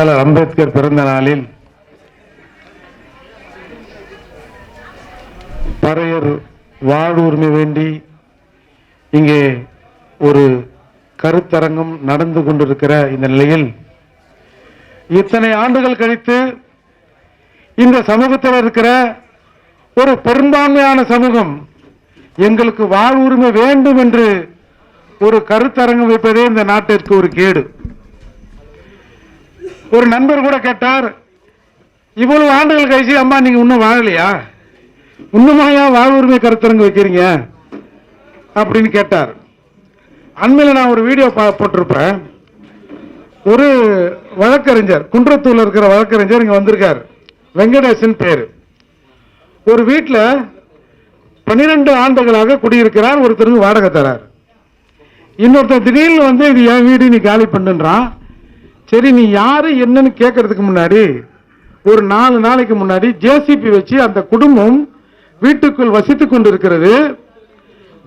Doctor Ambedkar பிறந்த நாளில் பறையர் வாழ்வுரிமை வேண்டி இங்கே ஒரு கருத்தரங்கம் நடந்து கொண்டிருக்கிற இந்த நிலையில் இத்தனை ஆண்டுகள் கழித்து இந்த சமூகத்தில் இருக்கிற ஒரு பெரும்பான்மையான சமூகம் எங்களுக்கு வாழ்வுரிமை வேண்டும் என்று ஒரு கருத்தரங்கம் வைப்பதே இந்த நாட்டிற்கு ஒரு கேடு. ஒரு நண்பர் கூட கேட்டார் இவ்வளவு ஆண்டுகள் கழிச்சு அம்மா நீங்க இன்னும் வாழலையா? இன்னுமாயா உரிமை கருத்தரங்கு வைக்கிறீங்க? அப்படின்னு கேட்டார். அண்மையில் நான் ஒரு வீடியோ பா- போட்டிருப்பேன். ஒரு வழக்கறிஞர் குன்றத்தூர்ல இருக்கிற வழக்கறிஞர் இங்க வந்திருக்கார். வெங்கடேசன் பேரு. ஒரு வீட்டில் பன்னிரெண்டு ஆண்டுகளாக குடியிருக்கிறார் ஒருத்தருக்கு வாடகை தரார். இன்னொருத்தர் திடீர்னு வந்து இது என் வீடு நீ காலி பண்ணுன்றான். சரி நீ யாரு என்னன்னு கேட்கறதுக்கு முன்னாடி ஒரு நாலு நாளைக்கு முன்னாடி ஜேசிபி வச்சு அந்த குடும்பம் வீட்டுக்குள் வசித்து கொண்டிருக்கிறது.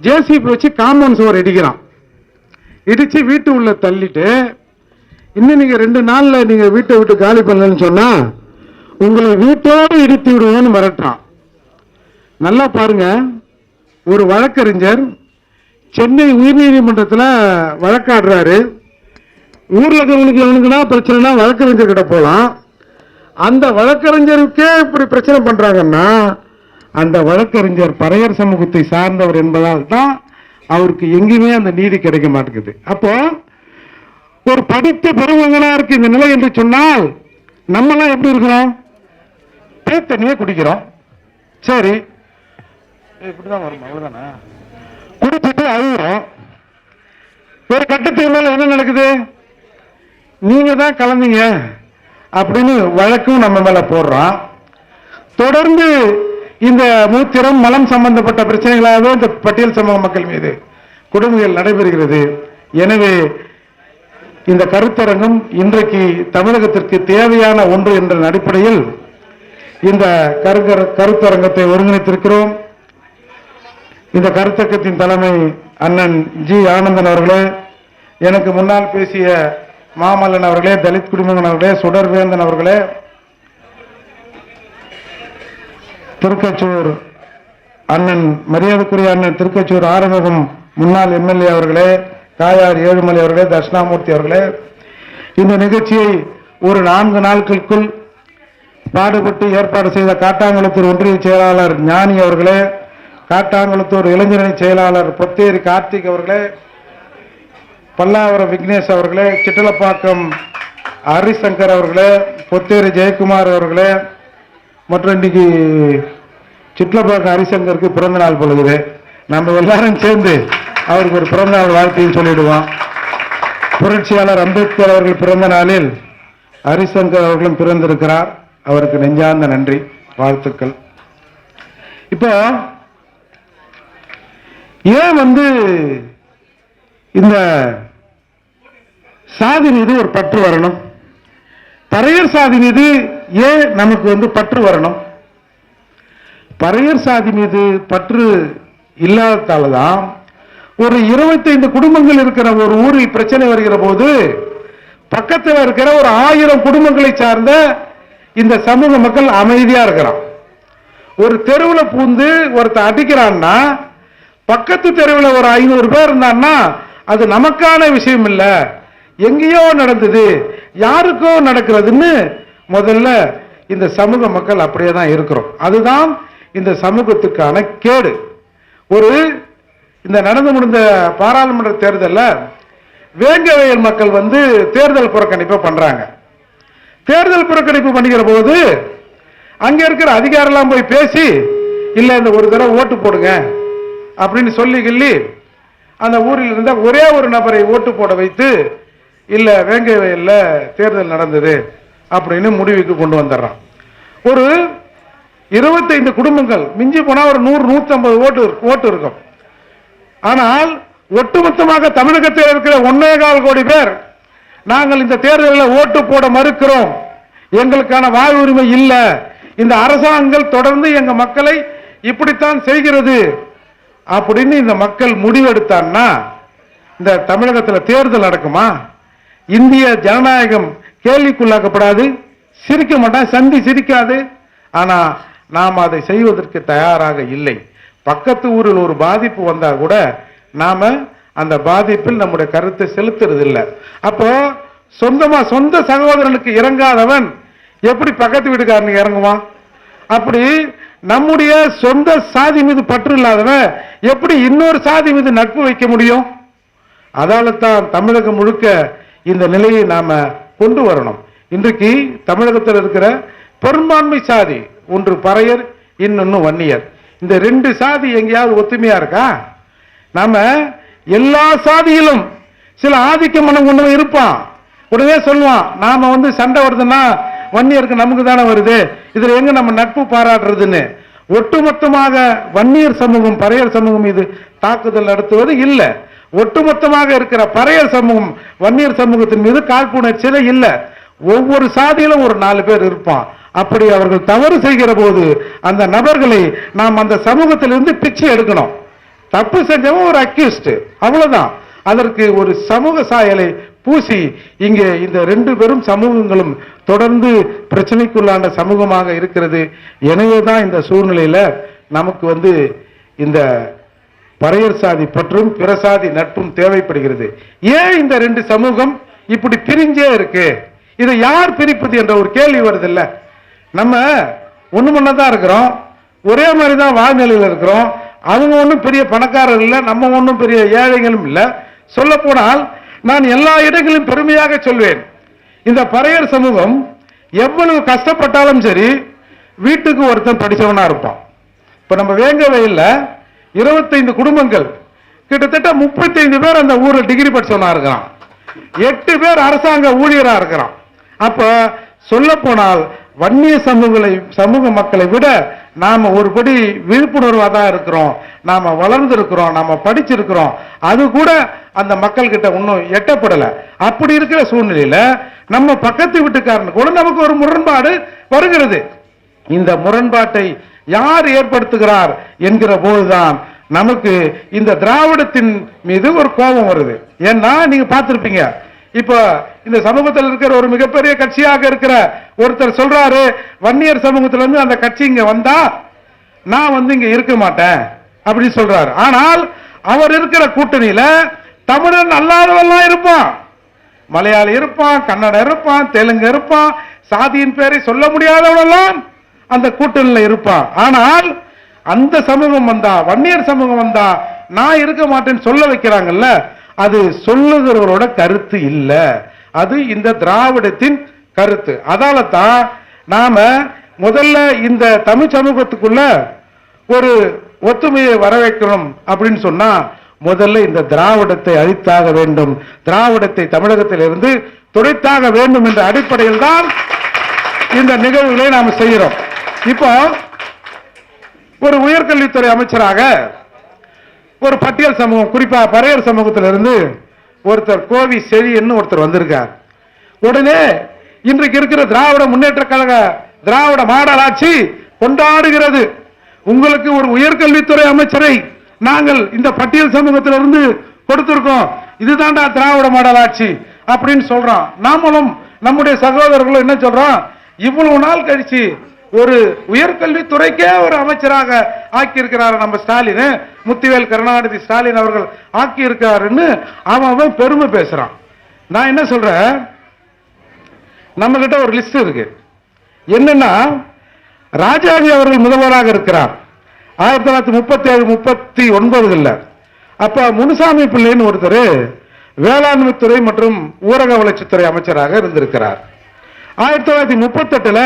ஜேசிபி வச்சு காம்பவுண்ட் சுவர் இடிக்கிறான். இடிச்சு வீட்டு உள்ள தள்ளிட்டு இன்னும் நீங்க ரெண்டு நாள்ல நீங்க வீட்டை விட்டு காலி பண்ணலன்னு சொன்னா உங்களை வீட்டோடு இடித்து விடுவேன்னு மிரட்டுறான். நல்லா பாருங்க ஒரு வழக்கறிஞர் சென்னை உயர்நீதிமன்றத்தில் வழக்காடுறாரு. ஊரில் இருக்கிறவனுக்கு எவனுக்குனா பிரச்சனைனா வழக்கறிஞர் கிட்ட அந்த வழக்கறிஞருக்கே இப்படி பிரச்சனை பண்ணுறாங்கன்னா அந்த வழக்கறிஞர் பறையர் சமூகத்தை சார்ந்தவர் என்பதால் தான் அவருக்கு எங்கேயுமே அந்த நீதி கிடைக்க மாட்டேங்குது. அப்போ ஒரு படித்த பெருமகனாருக்கு இந்த நிலை என்று சொன்னால் நம்மளாம் எப்படி இருக்கிறோம்? பேத்தண்ணியே குடிக்கிறோம். சரி. இப்படிதான் வரும்? அவ்வளோதானே குடிச்சிட்டு அழுகுறோம். ஒரு கட்டத்துக்கு மேலே என்ன நடக்குது? நீங்கள் தான் கலந்தீங்க அப்படின்னு வழக்கும் நம்ம மேலே போடுறோம் தொடர்ந்து இந்த மூத்திரம் மலம் சம்பந்தப்பட்ட பிரச்சனைகளாகவே இந்த பட்டியல் சமூக மக்கள் மீது கொடுமைகள் நடைபெறுகிறது. எனவே இந்த கருத்தரங்கம் இன்றைக்கு தமிழகத்திற்கு தேவையான ஒன்று என்ற அடிப்படையில் இந்த கருக்கர- கருத்தரங்கத்தை ஒருங்கிணைத்திருக்கிறோம். இந்த கருத்தக்கத்தின் தலைமை அண்ணன் ஜி ஆனந்தன் அவர்களே எனக்கு முன்னால் பேசிய மாமல்லன் அவர்களே தலித் குடிமகன் அவர்களே சுடர்வேந்தன் அவர்களே திருக்கச்சூர் அண்ணன் மரியாதைக்குரிய அண்ணன் திருக்கச்சூர் ஆறுமுகம் முன்னாள் எம்எல்ஏ அவர்களே காயார் ஏழுமலை அவர்களே தட்சிணாமூர்த்தி அவர்களே இந்த நிகழ்ச்சியை ஒரு நான்கு நாட்களுக்குள் பாடுபட்டு ஏற்பாடு செய்த காட்டாங்குளத்தூர் ஒன்றிய செயலாளர் ஞானி அவர்களே காட்டாங்குளத்தூர் இளைஞரணி செயலாளர் பொத்தேரி கார்த்திக் அவர்களே பல்லாவரம் விக்னேஷ் அவர்களே சிட்டலப்பாக்கம் ஹரிசங்கர் அவர்களே பொத்தேரி ஜெயக்குமார் அவர்களே மற்றும் இன்னைக்கு சிட்டலப்பாக்கம் ஹரிசங்கருக்கு பிறந்த நாள் பொழுது நம்ம எல்லாரும் சேர்ந்து அவருக்கு ஒரு பிறந்த நாள் வாழ்க்கையும் சொல்லிவிடுவோம் புரட்சியாளர் அம்பேத்கர் அவர்கள் பிறந்த நாளில் ஹரிசங்கர் அவர்களும் பிறந்திருக்கிறார். அவருக்கு நெஞ்சார்ந்த நன்றி வாழ்த்துக்கள். இப்போ ஏன் வந்து இந்த சாதி மீது ஒரு பற்று வரணும். பறையர் சாதி மீது ஏன் நமக்கு வந்து பற்று வரணும். பறையர் சாதி மீது பற்று இல்லாததால தான் ஒரு இருபத்தைந்து குடும்பங்கள் இருக்கிற ஒரு ஊரில் பிரச்சனை வருகிற போது பக்கத்தில் இருக்கிற ஒரு ஆயிரம் குடும்பங்களை சார்ந்த இந்த சமூக மக்கள் அமைதியாக இருக்கிறான். ஒரு தெருவில் பூந்து ஒருத்தன் அடிக்கிறான்னா பக்கத்து தெருவில் ஒரு ஐநூறு பேர் இருந்தான்னா அது நமக்கான விஷயம் இல்லை. எங்கேயோ நடந்தது யாருக்கோ நடக்கிறதுன்னு முதல்ல இந்த சமூக மக்கள் அப்படியே தான் இருக்கிறோம். அதுதான் இந்த சமூகத்துக்கான கேடு. ஒரு இந்த நடந்து முடிந்த பாராளுமன்ற தேர்தலில் வேங்கவயல் மக்கள் வந்து தேர்தல் புறக்கணிப்பை பண்ணுறாங்க தேர்தல் புறக்கணிப்பு பண்ணிக்கிற போது அங்கே இருக்கிற அதிகாரெல்லாம் போய் பேசி இல்லை இந்த ஒரு தடவை ஓட்டு போடுங்க அப்படின்னு சொல்லி கிள்ளி அந்த ஊரில் இருந்த ஒரே ஒரு நபரை ஓட்டு போட வைத்து இல்லை வேங்கை வயல்ல தேர்தல் நடந்தது அப்படின்னு முடிவுக்கு கொண்டு வந்துடுறான். ஒரு இருபத்தைந்து குடும்பங்கள் மிஞ்சி போனால் ஒரு நூறு நூற்றம்பது ஓட்டு ஓட்டு இருக்கும். ஆனால் ஒட்டுமொத்தமாக தமிழகத்தில் இருக்கிற ஒன்னே கால் கோடி பேர் நாங்கள் இந்த தேர்தலில் ஓட்டு போட மறுக்கிறோம். எங்களுக்கான வாய் உரிமை இல்லை. இந்த அரசாங்கங்கள் தொடர்ந்து எங்கள் மக்களை இப்படித்தான் செய்கிறது. அப்படின்னு இந்த மக்கள் முடிவெடுத்தான்னா இந்த தமிழகத்தில் தேர்தல் நடக்குமா? இந்திய ஜனநாயகம் கேள்விக்குள்ளாக்கப்படாது சிரிக்க மாட்டான் சந்தி சிரிக்காது. ஆனால் நாம் அதை செய்வதற்கு தயாராக இல்லை. பக்கத்து ஊரில் ஒரு பாதிப்பு வந்தால் கூட நாம் அந்த பாதிப்பில் நம்முடைய கருத்தை செலுத்துறது இல்லை அப்போ சொந்தமாக சொந்த சகோதரனுக்கு இறங்காதவன் எப்படி பக்கத்து வீட்டுக்காரனுக்கு இறங்குவான்? அப்படி நம்முடைய சொந்த சாதி மீது பற்று இல்லாதவன் எப்படி இன்னொரு சாதி மீது நட்பு வைக்க முடியும்? அதால தான் தமிழகம் முழுக்க இந்த நிலையை நாம கொண்டு வரணும். இன்றைக்கு தமிழகத்தில் இருக்கிற பெரும்பான்மை சாதி ஒன்று பறையர் இன்னொன்னு வன்னியர். இந்த ரெண்டு சாதி எங்கேயாவது ஒத்துமையா இருக்கா? நாம எல்லா சாதியிலும் சில ஆதிக்க மனம் கொண்டவன் இருப்பான். உடனே சொல்லுவான் நாம வந்து சண்டை வருதுன்னா வன்னியருக்கு நமக்கு தானே வருது? இதுல எங்க நம்ம நட்பு பாராட்டுறதுன்னு? ஒட்டுமொத்தமாக வன்னியர் சமூகம் பறையர் சமூகம் இது தாக்குதல் நடத்துவது இல்லை. ஒட்டுமொத்தமாக இருக்கிற பறையர் சமூகம் வன்னியர் சமூகத்தின் மீது காழ்ப்புணர்ச்சியில இல்லை. ஒவ்வொரு சாதியிலும் ஒரு நாலு பேர் இருப்பான். அப்படி அவர்கள் தவறு செய்கிற போது அந்த நபர்களை நாம் அந்த சமூகத்திலிருந்து பிச்சை எடுக்கணும். தப்பு செஞ்சவன் ஒரு அக்யூஸ்ட் அவ்வளவுதான். அதற்கு ஒரு சமூக சாயலை பூசி இங்கே இந்த ரெண்டு பெரும் சமூகங்களும் தொடர்ந்து பிரச்சனைக்குள்ளான சமூகமாக இருக்கிறது. எனவே தான் இந்த சூழ்நிலையில நமக்கு வந்து இந்த பறையர் சாதி பற்றும் பிரசாதி நட்பும் தேவைப்படுகிறது. ஏன் இந்த ரெண்டு சமூகம் இப்படி பிரிஞ்சே இருக்கு? இதை யார் பிரிப்பது என்ற ஒரு கேள்வி வருது இல்ல நம்ம ஒண்ணு தான் இருக்கிறோம். ஒரே மாதிரி தான் வாழ்நிலையில் இருக்கிறோம். அவங்க ஒன்றும் பெரிய பணக்காரர்கள் இல்லை நம்ம ஒன்றும் பெரிய ஏழைகளும் இல்லை. சொல்லப்போனால் நான் எல்லா இடங்களிலும் பெருமையாக சொல்வேன். இந்த பறையர் சமூகம் எவ்வளவு கஷ்டப்பட்டாலும் சரி வீட்டுக்கு ஒருத்தன் படித்தவனா இருப்பான். இப்ப நம்ம வேங்க வயலில் இருபத்தைந்து குடும்பங்கள் கிட்டத்தட்ட முப்பத்தைந்து பேர் அந்த ஊரில் டிகிரி படித்தவனா இருக்கிறான் எட்டு பேர் அரசாங்க ஊழியராக இருக்கிறான் அப்போ சொல்ல போனால் வன்னிய சமூகங்களை சமூக மக்களை விட நாம் ஒருபடி விழிப்புணர்வாக தான் இருக்கிறோம். நாம் வளர்ந்துருக்கிறோம் நாம் படிச்சிருக்கிறோம். அது கூட அந்த மக்கள்கிட்ட இன்னும் எட்டப்படலை. அப்படி இருக்கிற சூழ்நிலையில் நம்ம பக்கத்து வீட்டுக்காரன் கூட நமக்கு ஒரு முரண்பாடு வருகிறது. இந்த முரண்பாட்டை யார் ஏற்படுத்துகிறார் என்கிற போதுதான் நமக்கு இந்த திராவிடத்தின் மீது ஒரு கோபம் வருது. ஏன்னா நீங்கள் பார்த்துருப்பீங்க இப்ப இந்த சமூகத்தில் இருக்கிற ஒரு மிகப்பெரிய கட்சியாக இருக்கிற ஒருத்தர் சொல்றாரு வன்னியர் சமூகத்துல இருந்து அந்த கட்சி இங்க வந்தா நான் வந்து இங்க இருக்க மாட்டேன் அப்படின்னு சொல்றாரு. ஆனால் அவர் இருக்கிற கூட்டணியில தமிழன் அல்லாதவெல்லாம் இருப்பான். மலையாளி இருப்பான் கன்னடம் இருப்பான் தெலுங்கு இருப்பான் சாதியின் பேரை சொல்ல முடியாதவனெல்லாம் அந்த கூட்டணியில இருப்பான். ஆனால் அந்த சமூகம் வந்தா வன்னியர் சமூகம் வந்தா நான் இருக்க மாட்டேன்னு சொல்ல வைக்கிறாங்கல்ல அது சொல்லுகிறவரோட கருத்து இல்லை. அது இந்த திராவிடத்தின் கருத்து. அதால தான் நாம முதல்ல இந்த தமிழ் சமூகத்துக்குள்ள ஒரு ஒத்துமையை வரவேற்கணும் அப்படின்னு சொன்னா முதல்ல இந்த திராவிடத்தை அழித்தாக வேண்டும். திராவிடத்தை தமிழகத்தில் இருந்து துடைத்தாக வேண்டும் என்ற அடிப்படையில் தான் இந்த நிகழ்வுகளை நாம் செய்கிறோம். இப்போ ஒரு உயர்கல்வித்துறை அமைச்சராக ஒரு பட்டியல் சமூகம் குறிப்பாக பறையர் சமூகத்திலிருந்து ஒருத்தர் கோவி செழியன்னு ஒருத்தர் வந்திருக்கார். உடனே இன்றைக்கு இருக்கிற திராவிட முன்னேற்ற கழக திராவிட மாடல் ஆட்சி கொண்டாடுகிறது. உங்களுக்கு ஒரு உயர்கல்வித்துறை அமைச்சரை நாங்கள் இந்த பட்டியல் சமூகத்திலிருந்து கொடுத்திருக்கோம். இதுதான்டா திராவிட மாடல் ஆட்சி அப்படின்னு சொல்றோம் நாமளும் நம்முடைய சகோதரர்களும் என்ன சொல்றோம் இவ்வளவு நாள் கழிச்சு ஒரு உயர்கல்வித்துறைக்கே ஒரு அமைச்சராக ஆக்கியிருக்கிறார் நம்ம ஸ்டாலின். முத்துவேல் கருணாநிதி ஸ்டாலின் அவர்கள் ஆக்கியிருக்காருன்னு அவன் அவன் பெருமை பேசுறான். நான் என்ன சொல்றேன்? நம்ம கிட்ட ஒரு லிஸ்ட் இருக்கு. என்னன்னா ராஜாஜி அவர்கள் முதல்வராக இருக்கிறார். ஆயிரத்தி தொள்ளாயிரத்தி முப்பத்தி ஏழு முப்பத்தி ஒன்பதுல அப்ப முனுசாமி பிள்ளைன்னு ஒருத்தர் வேளாண்மைத்துறை மற்றும் ஊரக வளர்ச்சித்துறை அமைச்சராக இருந்திருக்கிறார். ஆயிரத்தி தொள்ளாயிரத்தி முப்பத்தெட்டுல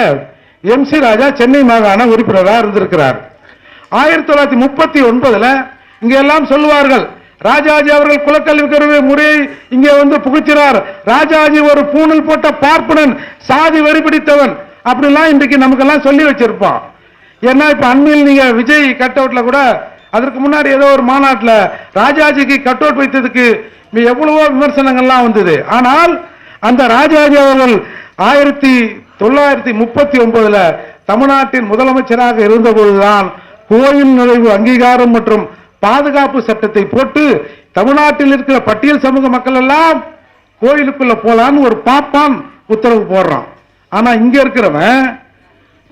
எம் சி ராஜா சென்னை மாகாண உறுப்பினராக இருந்திருக்கிறார். ஆயிரத்தி தொள்ளாயிரத்தி முப்பத்தி ஒன்பதுல இங்கெல்லாம் சொல்லுவார்கள் ராஜாஜி அவர்கள் குலக்கல்வி கருவி முறையை இங்கே வந்து புகுத்தினார். ராஜாஜி ஒரு பூணல் போட்ட பார்ப்பனன் சாதி வெறி பிடித்தவன். அப்படிலாம் இன்றைக்கு நமக்கெல்லாம் சொல்லி வச்சிருப்பான் ஏன்னா இப்ப அண்மையில் நீங்க விஜய் கட் அவுட்ல கூட அதற்கு முன்னாடி ஏதோ ஒரு மாநாட்டில் ராஜாஜிக்கு கட் அவுட் வைத்ததுக்கு எவ்வளவோ விமர்சனங்கள்லாம் வந்தது. ஆனால் அந்த ராஜாஜி அவர்கள் ஆயிரத்தி தொள்ளாயிரத்தி முப்பத்தி ஒன்பதுல தமிழ்நாட்டின் முதலமைச்சராக இருந்தபோதுதான் கோயில் நுழைவு அங்கீகாரம் மற்றும் பாதுகாப்பு சட்டத்தை போட்டு தமிழ்நாட்டில் இருக்கிற பட்டியல் சமூக மக்கள் எல்லாம் கோயிலுக்குள்ள போலான்னு ஒரு பாப்பான் உத்தரவு போடுறான். ஆனா இங்க இருக்கிறவன்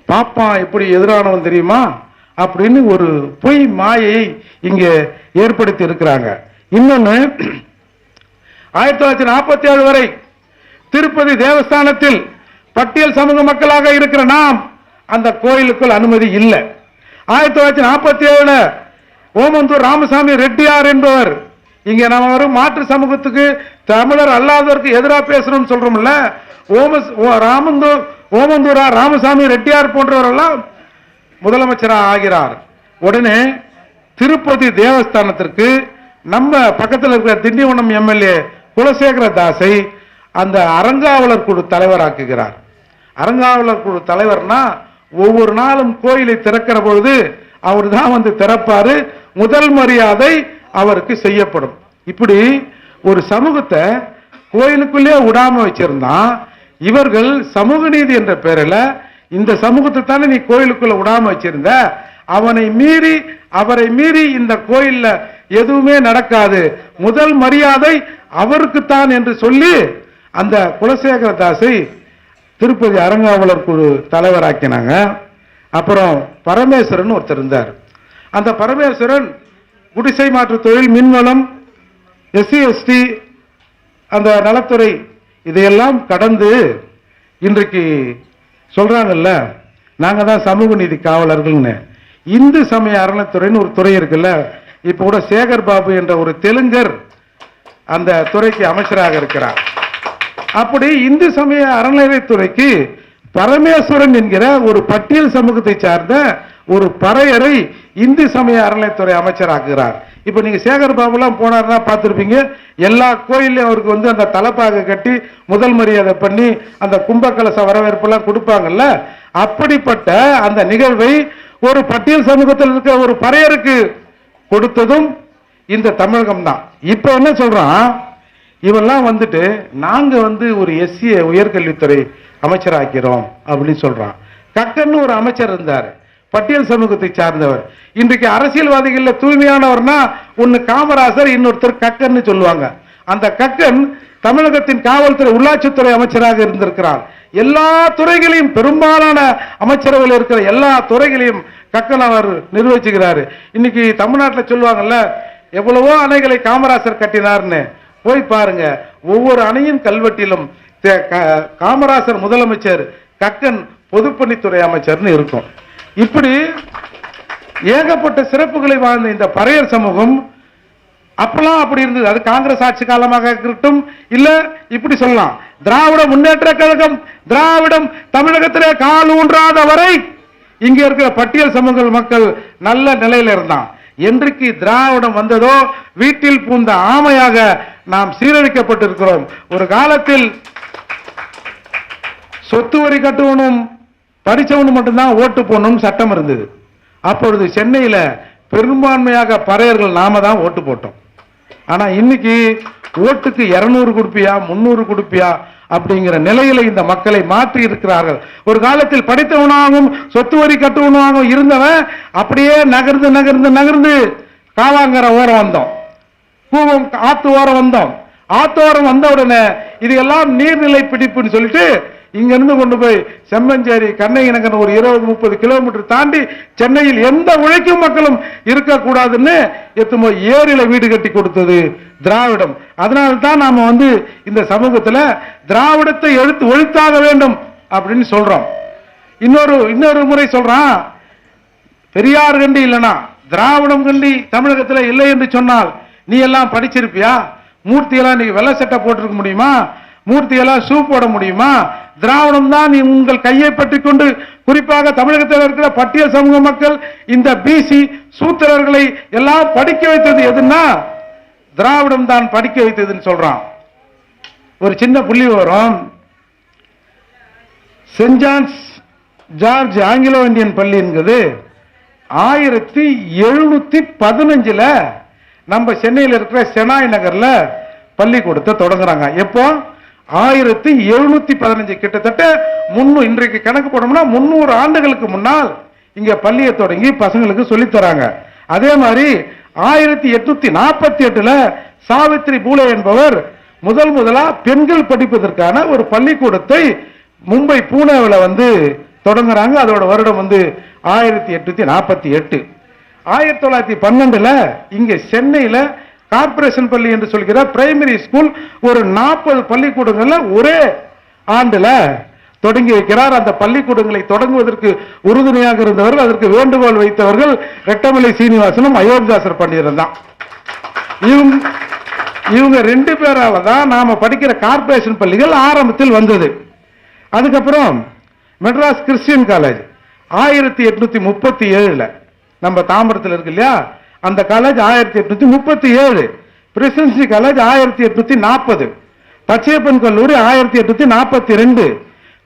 பாப்பான் எப்படி எதிரானவன் தெரியுமா? அப்படின்னு ஒரு பொய் மாயை இங்க ஏற்படுத்தி இருக்கிறாங்க. இன்னொன்னு ஆயிரத்தி தொள்ளாயிரத்தி நாற்பத்தி ஏழு வரை திருப்பதி தேவஸ்தானத்தில் பட்டியல் சமூக மக்களாக இருக்கிற நாம் அந்த கோயிலுக்குள் அனுமதி இல்லை. ஆயிரத்தி தொள்ளாயிரத்தி நாற்பத்தி ஏழுல ஓமந்தூர் ராமசாமி ரெட்டியார் என்பவர் இங்க நம்ம வரும் மாற்று சமூகத்துக்கு தமிழர் அல்லாதவருக்கு எதிராக பேசணும்னு சொல்றோம்ல ஓம ஓ- ராமந்தூர் ஓமந்தூரா ராமசாமி ரெட்டியார் போன்றவரெல்லாம் முதலமைச்சராக ஆகிறார். உடனே திருப்பதி தேவஸ்தானத்திற்கு நம்ம பக்கத்தில் இருக்கிற திண்டிவனம் எம்எல்ஏ குலசேகர தாஸை அந்த அரங்காவலர் குழு தலைவராக்குகிறார். அறங்காவலர் குழு தலைவர்னா ஒவ்வொரு நாளும் கோயிலை திறக்கிற பொழுது அவர் தான் வந்து திறப்பாரு. முதல் மரியாதை அவருக்கு செய்யப்படும். இப்படி ஒரு சமூகத்தை கோயிலுக்குள்ளே விடாம வச்சிருந்தான் இவர்கள் சமூக நீதி என்ற பெயரில் இந்த சமூகத்தை தானே நீ கோயிலுக்குள்ள விடாம வச்சிருந்த? அவனை மீறி அவரை மீறி இந்த கோயில்ல எதுவுமே நடக்காது. முதல் மரியாதை அவருக்குத்தான் என்று சொல்லி அந்த குலசேகர தாசை திருப்பதி அறங்காவலர் குழு தலைவராக்கினாங்க. அப்புறம் பரமேஸ்வரன் ஒருத்தர் இருந்தார். அந்த பரமேஸ்வரன் குடிசை மாற்று தொழில் மின்வளம் எஸ்சி எஸ்டி அந்த நலத்துறை இதையெல்லாம் கடந்து இன்றைக்கு சொல்கிறாங்கல்ல நாங்கள் தான் சமூக நீதி காவலர்கள்னு. இந்து சமய அறநிலைத்துறைன்னு ஒரு துறை இருக்குல்ல இப்போ கூட சேகர் பாபு என்ற ஒரு தெலுங்கர் அந்த துறைக்கு அமைச்சராக இருக்கிறார். அப்படி இந்து சமய அறநிலையத்துறைக்கு பரமேஸ்வரன் என்கிற ஒரு பட்டியல் சமூகத்தை சார்ந்த ஒரு பறையரை இந்து சமய அறநிலையத்துறை அமைச்சராக்குகிறார். இப்போ நீங்கள் சேகர் பாபுலாம் போனார்னா பார்த்துருப்பீங்க. எல்லா கோயில்லையும் அவருக்கு வந்து அந்த தலைப்பாக கட்டி முதல் மரியாதை பண்ணி அந்த கும்பகலச வரவேற்பெல்லாம் கொடுப்பாங்கல்ல? அப்படிப்பட்ட அந்த நிகழ்வை ஒரு பட்டியல் சமூகத்தில் இருக்க ஒரு பறையருக்கு கொடுத்ததும் இந்த தமிழகம் தான் இப்போ என்ன சொல்கிறான் இவெல்லாம் வந்துட்டு நாங்கள் வந்து ஒரு எஸ்சியை உயர்கல்வித்துறை அமைச்சராக்கிறோம் அப்படின்னு சொல்கிறான் கக்கன்னு ஒரு அமைச்சர் இருந்தார். பட்டியல் சமூகத்தை சார்ந்தவர். இன்றைக்கு அரசியல்வாதிகளில் தூய்மையானவர்னா ஒன்று காமராசர் இன்னொருத்தர் கக்கன்னு சொல்லுவாங்க. அந்த கக்கன் தமிழகத்தின் காவல்துறை உள்ளாட்சித்துறை அமைச்சராக இருந்திருக்கிறார் எல்லா துறைகளையும் பெரும்பாலான அமைச்சரவையில் இருக்கிற எல்லா துறைகளையும் கக்கன் அவர் நிர்வகிச்சுகிறாரு இன்னைக்கு தமிழ்நாட்டில் சொல்லுவாங்கல்ல எவ்வளவோ அணைகளை காமராசர் கட்டினார்னு. போய் பாருங்க. ஒவ்வொரு அணையின் கல்வெட்டிலும் தே- காமராசர் முதலமைச்சர் கக்கன் பொதுப்பணித்துறை அமைச்சர்னு இருக்கும். இப்படி ஏகப்பட்ட சிறப்புகளை வாழ்ந்த இந்த பறையர் சமூகம் அப்பெல்லாம் அப்படி இருந்தது. அது காங்கிரஸ் ஆட்சி காலமாக இருக்கட்டும் இல்ல இப்படி சொல்லலாம். திராவிட முன்னேற்ற கழகம் திராவிடம் தமிழகத்திலே கால் ஊன்றாத வரை இங்க இருக்கிற பட்டியல் சமூக மக்கள் நல்ல நிலையில இருந்தான் என்றைக்கு திராவிடம் வந்ததோ வீட்டில் பூந்த ஆமையாக நாம் சீரழிக்கப்பட்டிருக்கிறோம். ஒரு காலத்தில் சொத்து வரி கட்டுவனும் படிச்சவனும் மட்டும்தான் ஓட்டு போடணும் சட்டம் இருந்தது. அப்பொழுது சென்னையில் பெரும்பான்மையாக பறையர்கள் நாம தான் ஓட்டு போட்டோம். ஆனால் இன்னைக்கு ஓட்டுக்கு இரநூறு கொடுப்பியா முன்னூறு கொடுப்பியா அப்படிங்கிற நிலையில இந்த மக்களை மாற்றி இருக்கிறார்கள். ஒரு காலத்தில் படித்தவனாகவும் சொத்து வரி கட்டுவனாகவும் இருந்தவன் அப்படியே நகர்ந்து நகர்ந்து நகர்ந்து காவாங்கிற ஓரம் வந்தோம். கூவம் ஆத்து ஓரம் வந்தோம். ஆத்தோரம் வந்த உடனே இது எல்லாம் நீர்நிலை பிடிப்புன்னு சொல்லிட்டு இங்கிருந்து கொண்டு போய் செம்மஞ்சேரி கண்ணகிநகர் ஒரு இருபது முப்பது கிலோமீட்டர் தாண்டி சென்னையில் எந்த உழைக்கும் மக்களும் இருக்கக்கூடாதுன்னு எத்து ஏரியில் ஏரியில வீடு கட்டி கொடுத்தது திராவிடம். அதனால தான் நாம வந்து இந்த சமூகத்தில் திராவிடத்தை எழுத்து ஒழித்தாக வேண்டும் அப்படின்னு சொல்றோம். இன்னொரு இன்னொரு முறை சொல்றான் பெரியார் கண்டி இல்லைனா திராவிடம் கண்டி தமிழகத்தில் இல்லை என்று சொன்னால் நீ எல்லாம் படிச்சிருப்பியா? மூர்த்தியெல்லாம் நீ வெள்ளை சட்டை போட்டிருக்க முடியுமா? மூர்த்திகளால் எல்லாம் ஷூ போட முடியுமா? திராவிடம் தான் நீ உங்கள் கையை பற்றி கொண்டு குறிப்பாக தமிழகத்தில் இருக்கிற பட்டியல் சமூக மக்கள் இந்த பிசி சூத்திரர்களை எல்லாம் படிக்க வைத்தது எதுன்னா திராவிடம் தான் படிக்க வைத்ததுன்னு சொல்றான். ஒரு சின்ன புள்ளி வரும் Saint John's George Anglo Indian பள்ளிங்கிறது ஆயிரத்தி எழுநூத்தி பதினஞ்சுல நம்ம சென்னையில் இருக்கிற செனாய் நகர்ல பள்ளிக்கூடத்தை தொடங்குறாங்க. எப்போ? ஆயிரத்தி எழுநூத்தி பதினஞ்சு கிட்டத்தட்ட முன்னூறு இன்றைக்கு கணக்கு போடணும்னா முன்னூறு ஆண்டுகளுக்கு முன்னால் இங்க பள்ளியை தொடங்கி பசங்களுக்கு சொல்லித் தராங்க. அதே மாதிரி ஆயிரத்தி எட்நூத்தி நாற்பத்தி எட்டுல சாவித்ரி பூலே என்பவர் முதல் முதலா பெண்கள் படிப்பதற்கான ஒரு பள்ளிக்கூடத்தை மும்பை பூனேவில் வந்து தொடங்குறாங்க. அதோட வருடம் வந்து ஆயிரத்தி எட்நூத்தி நாற்பத்தி எட்டு. ஆயிரத்தி தொள்ளாயிரத்தி பன்னெண்டுல இங்க சென்னையில கார்பரேஷன் பள்ளி என்று சொல்கிற பிரைமரி ஸ்கூல் ஒரு நாற்பது பள்ளிக்கூடங்கள்ல ஒரே ஆண்டுல தொடங்கி வைக்கிறார். அந்த பள்ளிக்கூடங்களை தொடங்குவதற்கு உறுதுணையாக இருந்தவர்கள் அதற்கு வேண்டுகோள் வைத்தவர்கள் ரெட்டமலை சீனிவாசனும் அயோத்தியாசர் பண்டிதரும் தான். இவங்க ரெண்டு பேரால தான் நாம படிக்கிற கார்பரேஷன் பள்ளிகள் ஆரம்பத்தில் வந்தது. அதுக்கப்புறம் மெட்ராஸ் கிறிஸ்டியன் காலேஜ் ஆயிரத்தி எட்நூத்தி முப்பத்தி ஏழுல நம்ம தாம்பரத்தில் இருக்கு இல்லையா? அந்த காலேஜ் ஆயிரத்தி எட்நூத்தி முப்பத்தி ஏழு. பிரசிடன்சி காலேஜ் ஆயிரத்தி எட்நூத்தி நாற்பது. பச்சையப்பன் கல்லூரி ஆயிரத்தி எட்நூத்தி நாற்பத்தி ரெண்டு.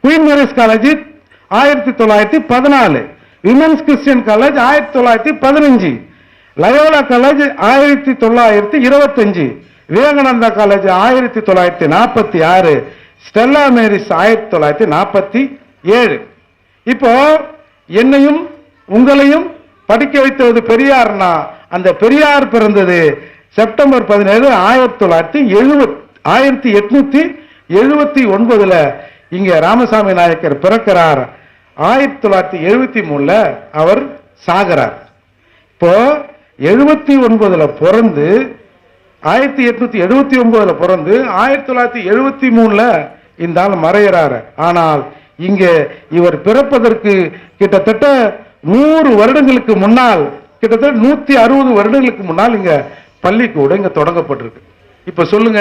குயின் மேரிஸ் காலேஜ் ஆயிரத்தி தொள்ளாயிரத்தி பதினாலு. விமன்ஸ் கிறிஸ்டியன் காலேஜ் ஆயிரத்தி தொள்ளாயிரத்தி பதினஞ்சு. லயோலா காலேஜ் ஆயிரத்தி தொள்ளாயிரத்தி இருபத்தஞ்சு. விவேகானந்தா காலேஜ் ஆயிரத்தி தொள்ளாயிரத்தி நாற்பத்தி ஆறு. ஸ்டெல்லா மேரிஸ் ஆயிரத்தி தொள்ளாயிரத்தி நாற்பத்தி ஏழு. இப்போ என்னையும் உங்களையும் படிக்க வைத்தது பெரியார்னா அந்த பெரியார் பிறந்தது செப்டம்பர் பதினேழு ஆயிரத்தி தொள்ளாயிரத்தி எழுபத் ஆயிரத்தி எட்நூத்தி எழுபத்தி ஒன்பதுல இங்க ராமசாமி நாயக்கர் பிறக்கிறார். ஆயிரத்தி தொள்ளாயிரத்தி எழுபத்தி மூணுல அவர் சாகிறார் இப்போ எழுபத்தி ஒன்பதுல பிறந்து ஆயிரத்தி எட்நூத்தி எழுபத்தி ஒன்பதுல பிறந்து ஆயிரத்தி தொள்ளாயிரத்தி எழுபத்தி மூணுல இந்த ஆள் மறையிறாரு. ஆனால் இங்க இவர் பிறப்பதற்கு கிட்டத்தட்ட நூறு வருடங்களுக்கு முன்னால் கிட்டத்தட்ட நூத்தி அறுபது வருடங்களுக்கு முன்னால் இங்கே பள்ளிக்கூடம் இங்கே தொடங்கப்பட்டிருக்கு. இப்போ சொல்லுங்க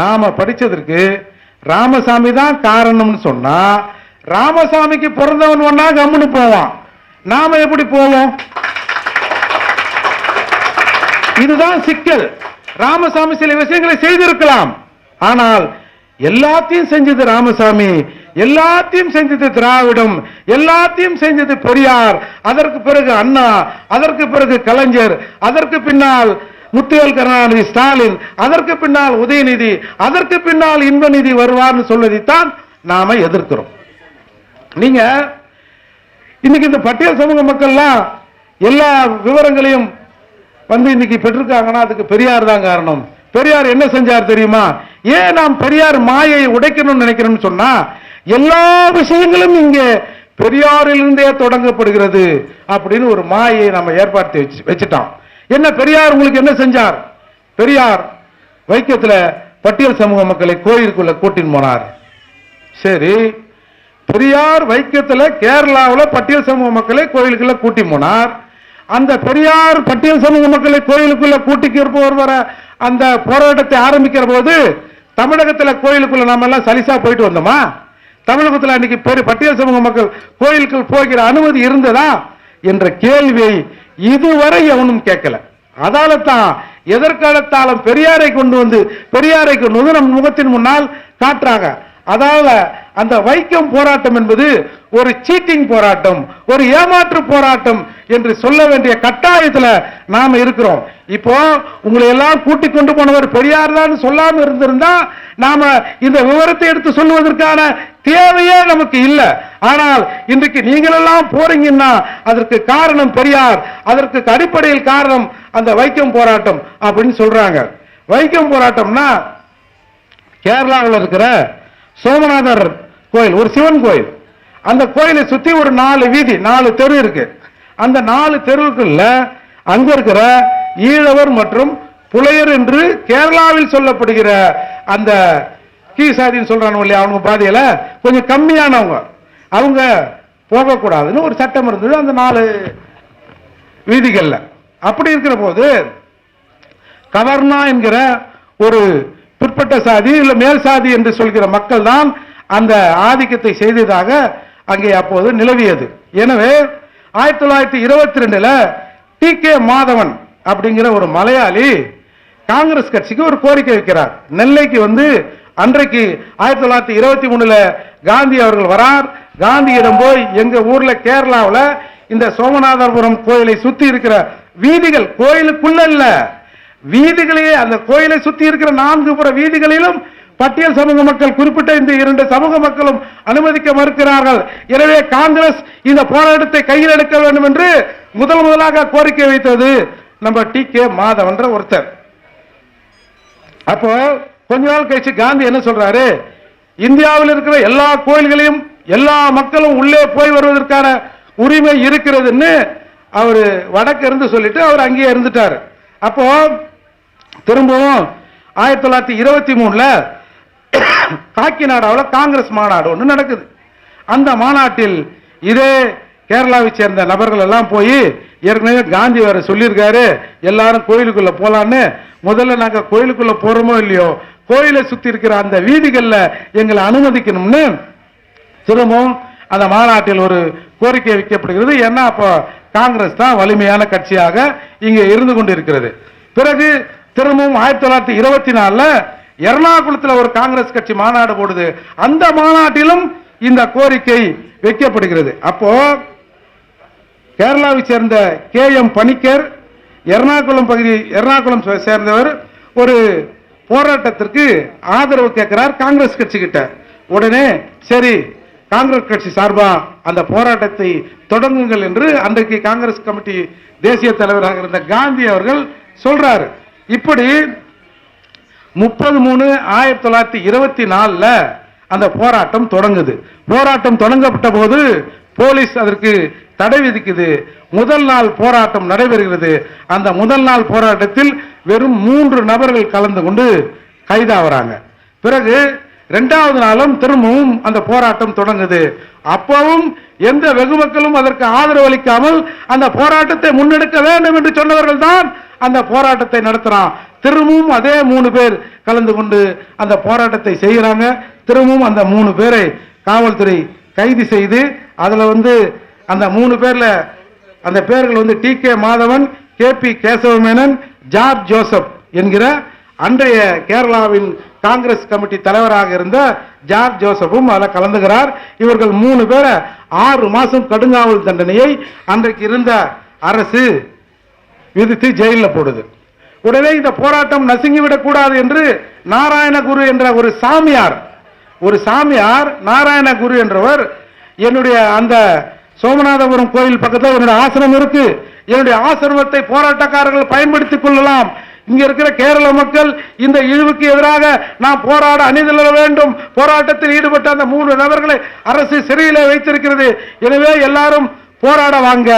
நாம படிச்சதற்கு ராமசாமி தான் காரணம்னு சொன்னால் ராமசாமிக்கு பிறந்தவன் ஒன்னா கம்முன்னு போவான். நாம எப்படி போவோம்? இதுதான் சிக்கல். ராமசாமி சில விஷயங்களை செய்திருக்கலாம். ஆனால் எல்லாத்தையும் செஞ்சது ராமசாமி. எல்லாத்தையும் செஞ்சது திராவிடம் எல்லாத்தையும் செஞ்சது பெரியார் அதற்கு பிறகு அண்ணா அதற்கு பிறகு கலைஞர் அதற்கு பின்னால் முத்துவேல் கருணாநிதி ஸ்டாலின் அதற்கு பின்னால் உதயநிதி அதற்கு பின்னால் இன்பநிதி வருவார்னு சொல்வதைத்தான் நாம எதிர்க்கிறோம். நீங்க இன்னைக்கு இந்த பட்டியல் சமூக மக்கள்லாம் எல்லா விவரங்களையும் வந்து இன்னைக்கு பெற்றிருக்காங்கன்னா அதுக்கு பெரியார் தான் காரணம். பெரியார் என்ன செஞ்சார் தெரியுமா? ஏன் நாம் பெரியார் மாயை உடைக்கணும்னு நினைக்கிறோம்னு சொன்னா எல்லா விஷயங்களும் இங்கே பெரியாரிலிருந்தே தொடங்கப்படுகிறது அப்படின்னு ஒரு மாயை நம்ம ஏற்படுத்தி வச்சு வச்சுட்டோம். என்ன பெரியார் உங்களுக்கு என்ன செஞ்சார்? பெரியார் வைக்கத்தில் பட்டியல் சமூக மக்களை கோயிலுக்குள்ள கூட்டின்னு போனார். சரி பெரியார் வைக்கத்தில் கேரளாவில் பட்டியல் சமூக மக்களை கோயிலுக்குள்ள கூட்டி போனார். அந்த பெரியார் பட்டியல் சமூக மக்களை கோயிலுக்குள்ள கூட்டிக்கு இருப்பவர் வர அந்த போராட்டத்தை ஆரம்பிக்கிற போது தமிழகத்தில் கோயிலுக்குள்ள நாமெல்லாம் சலிசா போயிட்டு வந்தோமா? தமிழகத்தில் அன்னைக்கு பெரிய பட்டியல் சமூக மக்கள் கோயிலுக்குள் போகிற அனுமதி இருந்ததா என்ற கேள்வியை இதுவரை எவனும் கேட்கல. அதால தான் எதற்காலத்தாலும் பெரியாரை கொண்டு வந்து பெரியாரை கொண்டு வந்து நம் முகத்தின் முன்னால் காட்டுறாங்க. அதாவது அந்த வைக்கம் போராட்டம் என்பது ஒரு சீட்டிங் போராட்டம் ஒரு ஏமாற்று போராட்டம் என்று சொல்ல வேண்டிய கட்டாயத்தில் நாம் இருக்கிறோம். இப்போ உங்களை எல்லாம் கூட்டிக் கொண்டு போனவர் பெரியார் தான் சொல்லாமல் இருந்திருந்தா நாம இந்த விவரத்தை எடுத்து சொல்லுவதற்கான தேவையே நமக்கு இல்லை. ஆனால் இன்றைக்கு நீங்களெல்லாம் போறீங்கன்னா அதற்கு காரணம் பெரியார் அதற்கு அடிப்படையில் காரணம் அந்த வைக்கம் போராட்டம் அப்படின்னு சொல்றாங்க. வைக்கம் போராட்டம்னா கேரளாவில் இருக்கிற சோமநாதர் கோயில் ஒரு சிவன் கோயில். அந்த கோயிலை சுத்தி ஒரு நாலு வீதி நாலு தெரு இருக்கு. அந்த நாலு தெருவுக்குள்ள அங்க இருக்கிற ஈழவர் மற்றும் புலையர் என்று கேரளாவில் சொல்லப்படுகிற அந்த கீசாதின்னு சொல்றாங்க இல்லையா அவங்க பாதையில? கொஞ்சம் கம்மியானவங்க. அவங்க போகக்கூடாதுன்னு ஒரு சட்டம் இருந்தது அந்த நாலு வீதிகள்ல. அப்படி இருக்கிற போது கவர்னா என்கிற ஒரு பிற்பட்ட சாதி இல்லை மேல் சாதி என்று சொல்கிற மக்கள் தான் அந்த ஆதிக்கத்தை செய்ததாக அங்கே அப்போது நிலவியது. எனவே ஆயிரத்தி தொள்ளாயிரத்தி இருபத்தி ரெண்டுல டி கே மாதவன் அப்படிங்கிற ஒரு மலையாளி காங்கிரஸ் கட்சிக்கு ஒரு கோரிக்கை வைக்கிறார். நெல்லைக்கு வந்து அன்றைக்கு ஆயிரத்தி தொள்ளாயிரத்தி இருபத்தி மூணுல காந்தி அவர்கள் வரார். காந்தியிடம் போய் எங்க ஊர்ல கேரளாவில் இந்த சோமநாதபுரம் கோயிலை சுத்தி இருக்கிற வீதிகள் கோயிலுக்குள்ள இல்லை. வீதிகளையே அந்த கோயிலை சுத்தி இருக்கிற நான்கு புற வீதிகளிலும் பட்டியல் சமூக மக்கள் குறிப்பிட்ட இந்த இரண்டு சமூக மக்களும் அனுமதிக்க மறுக்கிறார்கள். எனவே காங்கிரஸ் இந்த போராட்டத்தை கையில் எடுக்க வேண்டும் என்று முதல் முதலாக கோரிக்கை வைத்தது நம்ம டி கே மாதவன்ற ஒருத்தர். அப்போ கொஞ்ச நாள் கழிச்சு காந்தி என்ன சொல்றாரு? இந்தியாவில் இருக்கிற எல்லா கோயில்களையும் எல்லா மக்களும் உள்ளே போய் வருவதற்கான உரிமை இருக்கிறதுன்னு அவர் வடக்கு இருந்து சொல்லிட்டு அவர் அங்கேயே இருந்துட்டார். அப்போ திரும்பவும் ஆயிரத்தி தொள்ளாயிரத்தி இருபத்தி மூணுல காக்கிநாடாவில் காங்கிரஸ் மாநாடு ஒன்று நடக்குது. அந்த மாநாட்டில் இதே கேரளாவை சேர்ந்த நபர்கள் எல்லாம் போய் ஏற்கனவே காந்தி வேற சொல்லியிருக்காரு எல்லாரும் கோயிலுக்குள்ள போலான்னு. முதல்ல நாங்கள் கோயிலுக்குள்ள போறோமோ இல்லையோ கோயிலை சுற்றி இருக்கிற அந்த வீதிகளில் எங்களை அனுமதிக்கணும்னு திரும்பவும் அந்த மாநாட்டில் ஒரு கோரிக்கை வைக்கப்படுகிறது. ஏன்னா அப்போ காங்கிரஸ் தான் வலிமையான கட்சியாக இங்கே இருந்து கொண்டிருக்கிறது. பிறகு திரும்பவும் ஆயிரத்தி தொள்ளாயிரத்தி இருபத்தி நாலுல எர்ணாகுளத்தில் ஒரு காங்கிரஸ் கட்சி மாநாடு போடுது. அந்த மாநாட்டிலும் இந்த கோரிக்கை வைக்கப்படுகிறது. அப்போ கேரளாவை சேர்ந்த கே எம் பணிக்கர் எர்ணாகுளம் பகுதி எர்ணாகுளம் சேர்ந்தவர் ஒரு போராட்டத்திற்கு ஆதரவு கேட்கிறார் காங்கிரஸ் கட்சி கிட்ட. உடனே சரி காங்கிரஸ் கட்சி சார்பா அந்த போராட்டத்தை தொடங்குங்கள் என்று அன்றைக்கு காங்கிரஸ் கமிட்டி தேசிய தலைவராக இருந்த காந்தி அவர்கள் சொல்றாரு. இப்படி முப்பது மூணு ஆயிரத்தி தொள்ளாயிரத்தி இருபத்தி நாலில் அந்த போராட்டம் தொடங்குது. போராட்டம் தொடங்கப்பட்ட போது போலீஸ் அதற்கு தடை விதிக்குது. முதல் நாள் போராட்டம் நடைபெறுகிறது. அந்த முதல் நாள் போராட்டத்தில் வெறும் மூன்று நபர்கள் கலந்து கொண்டு கைதாகிறாங்க. பிறகு ரெண்டாவது நாளும் திரும்பவும் அந்த போராட்டம் தொடங்குது. அப்பவும் எந்த வெகு மக்களும் அதற்கு ஆதரவு அளிக்காமல் அந்த போராட்டத்தை முன்னெடுக்க வேண்டும் என்று சொன்னவர்கள் தான் அந்த போராட்டத்தை நடத்துறான். திரும்பவும் அதே மூணு பேர் கலந்து கொண்டு அந்த போராட்டத்தை செய்கிறாங்க. திரும்பவும் அந்த மூணு பேரை காவல்துறை கைது செய்து அதில் வந்து அந்த மூணு பேரில் அந்த பேர்கள் வந்து T K Madhavan K P Kesavamenon George Joseph என்கிற அன்றைய கேரளாவின் காங்கிரஸ் கமிட்டி தலைவராக இருந்த ஜார்ஜ் ஜோசப்பும் அதில் கலந்துகிறார். இவர்கள் மூணு பேரை ஆறு மாதம் கடுங்காவல் தண்டனையை அன்றைக்கு இருந்த அரசு விதித்து ஜெயிலில் போடுது. உடனே இந்த போராட்டம் நசுங்கிவிடக்கூடாது என்று நாராயணகுரு என்ற ஒரு சாமியார் ஒரு சாமியார் நாராயணகுரு என்றவர் என்னுடைய அந்த சோமநாதபுரம் கோயில் பக்கத்தில் என்னுடைய ஆசிரமம் இருக்கு. என்னுடைய ஆசிரமத்தை போராட்டக்காரர்கள் பயன்படுத்திக் கொள்ளலாம். இங்க இருக்கிற கேரள மக்கள் இந்த இழிவுக்கு எதிராக நாம் போராட அணிதள வேண்டும். போராட்டத்தில் ஈடுபட்ட அந்த மூன்று நபர்களை அரசு சிறையில் வைத்திருக்கிறது. எனவே எல்லாரும் போராட வாங்க.